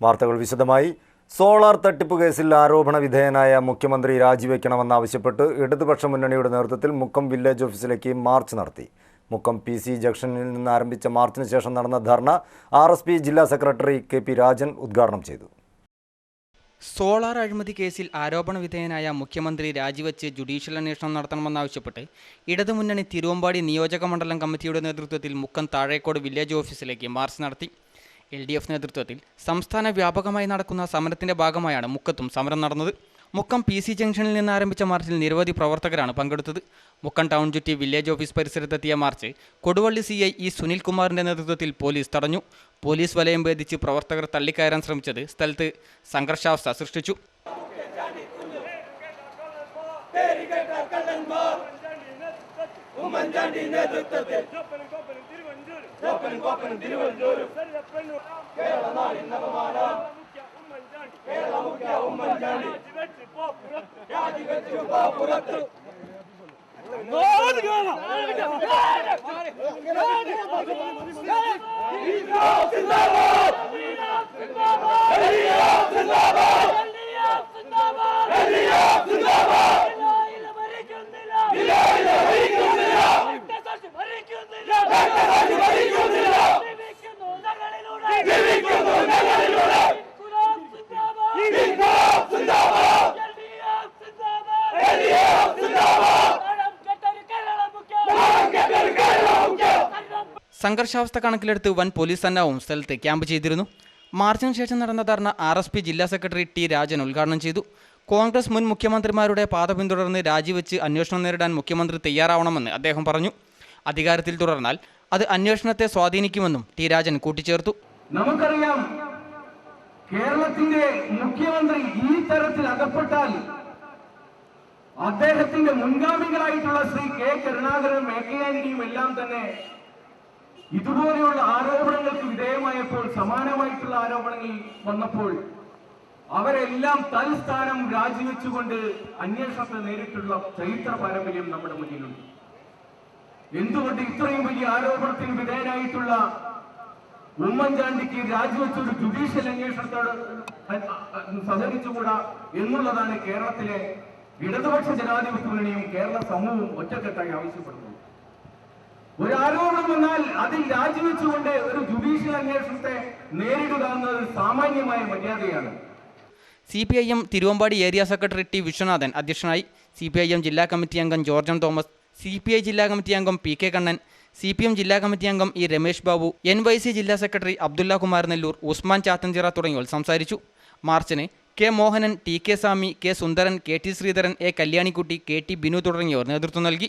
വാർത്തകൾ വിശദമായി. സോളാർ തട്ടിപ്പ് കേസിൽ ആരോപണ വിധേയനായ മുഖ്യമന്ത്രി രാജിവെക്കണമെന്നാവശ്യപ്പെട്ട് ഇടതുപക്ഷ മുന്നണിയുടെ നേതൃത്വത്തിൽ മുക്കം വില്ലേജ് ഓഫീസിലേക്ക് മാർച്ച് നടത്തി. മുക്കം പി സി ജംഗ്ഷനിൽ നിന്ന് ആരംഭിച്ച മാർച്ചിന് ശേഷം നടന്ന ധർണ ആർ എസ് പി ജില്ലാ സെക്രട്ടറി കെ പി രാജൻ ഉദ്ഘാടനം ചെയ്തു. സോളാർ അഴിമതി കേസിൽ ആരോപണ വിധേയനായ മുഖ്യമന്ത്രി രാജിവെച്ച് ജുഡീഷ്യൽ അന്വേഷണം നടത്തണമെന്നാവശ്യപ്പെട്ട് ഇടതുമുന്നണി തിരുവമ്പാടി നിയോജക മണ്ഡലം കമ്മിറ്റിയുടെ നേതൃത്വത്തിൽ മുക്കം താഴേക്കോട് വില്ലേജ് ഓഫീസിലേക്ക് മാർച്ച് നടത്തി. എൽ ഡി എഫ് നേതൃത്വത്തിൽ സംസ്ഥാന വ്യാപകമായി നടക്കുന്ന സമരത്തിന്റെ ഭാഗമായാണ് മുക്കത്തും സമരം നടന്നത്. മുക്കം പി സി ജംഗ്ഷനിൽ നിന്ന് ആരംഭിച്ച മാർച്ചിൽ നിരവധി പ്രവർത്തകരാണ് പങ്കെടുത്തത്. മുക്കം ടൗൺ ചുറ്റി village office പരിസരത്തെത്തിയ march Koduvally C I E സുനിൽകുമാറിന്റെ നേതൃത്വത്തിൽ പോലീസ് തടഞ്ഞു. പോലീസ് വലയം ഭേദിച്ച് പ്രവർത്തകർ തള്ളിക്കയറാൻ ശ്രമിച്ചത് സ്ഥലത്ത് സംഘർഷാവസ്ഥ സൃഷ്ടിച്ചു. ഉമ്മൻചാണ്ടി തിരുവഞ്ചൂരും കോപ്പനും കോപ്പനും തിരുവഞ്ചൂരും കേരള നാടിൻ അപമാനം കേരള മുഖ്യ ഉമ്മൻചാണ്ടി രാജിവെച്ച് പുറത്ത് സിന്ദാബാദ് പോ പുറത്ത് സംഘർഷാവസ്ഥ കണക്കിലെടുത്ത് വൻ പോലീസ് സന്നാഹവും സ്ഥലത്ത് ക്യാമ്പ് ചെയ്തിരുന്നു. മാർച്ചിന് ശേഷം നടന്ന ധർണ ആർ എസ് പി ജില്ലാ സെക്രട്ടറി ടി രാജൻ ഉദ്ഘാടനം ചെയ്തു. കോൺഗ്രസ് മുൻ മുഖ്യമന്ത്രിമാരുടെ പാത പിന്തുടർന്ന് രാജിവെച്ച് അന്വേഷണം നേരിടാൻ മുഖ്യമന്ത്രി തയ്യാറാവണമെന്ന് അദ്ദേഹം പറഞ്ഞു. അധികാരത്തിൽ തുടർന്നാൽ അത് അന്വേഷണത്തെ സ്വാധീനിക്കുമെന്നും ടി രാജൻ കൂട്ടിച്ചേർത്തു. നമുക്കറിയാം കേരളത്തിന്റെ മുഖ്യമന്ത്രി ഈ തരത്തിൽ അകപ്പെട്ടാൽ അദ്ദേഹത്തിന്റെ മുൻഗാമികളായിട്ടുള്ള ശ്രീ കെ കരുണാകരൻ എ എല്ലാം തന്നെ ഇതുപോലെയുള്ള ആരോപണങ്ങൾക്ക് വിധേയമായപ്പോൾ സമാനമായിട്ടുള്ള ആരോപണങ്ങൾ വന്നപ്പോൾ അവരെല്ലാം തൽസ്ഥാനം രാജിവെച്ചുകൊണ്ട് അന്വേഷണത്തെ നേരിട്ടുള്ള ചരിത്ര പാരമ്പര്യം നമ്മുടെ മുന്നിലുണ്ട്. എന്തുകൊണ്ട് ഇത്രയും വലിയ ആരോപണത്തിന് വിധേയനായിട്ടുള്ള ഉമ്മൻചാണ്ടിക്ക് രാജിവെച്ച ഒരു ജുഡീഷ്യൽ അന്വേഷണത്തോട് സഹകരിച്ചുകൂടാ എന്നുള്ളതാണ് കേരളത്തിലെ ഇടതുപക്ഷ ജനാധിപത്യ മുന്നണിയും കേരള സമൂഹവും ഒറ്റക്കെട്ടായി ആവശ്യപ്പെടുന്നത്. ഒരു ആരോപണം വന്നാൽ അതിൽ രാജിവെച്ചുകൊണ്ട് ഒരു ജുഡീഷ്യൽ അന്വേഷണത്തെ നേരിടുക എന്നത് സാമാന്യമായ മര്യാദയാണ്. C P I M Thiruvambady area secretary T Viswanathan അധ്യക്ഷനായി സി പി ഐ എം ജില്ലാ കമ്മിറ്റി അംഗം Jorjan Thomas C P I ജില്ലാ കമ്മിറ്റി അംഗം P K Kannan C P M ജില്ലാ കമ്മിറ്റി അംഗം E Ramesh Babu N Y C ജില്ലാ secretary Abdulla Kumar Nellur Usman Chathanchira തുടങ്ങിയവർ സംസാരിച്ചു. മാർച്ചിന് K Mohanan T K Swami K Sundaran K T Sreedharan A Kalyanikutty K T Binu തുടങ്ങിയവർ നേതൃത്വം നൽകി.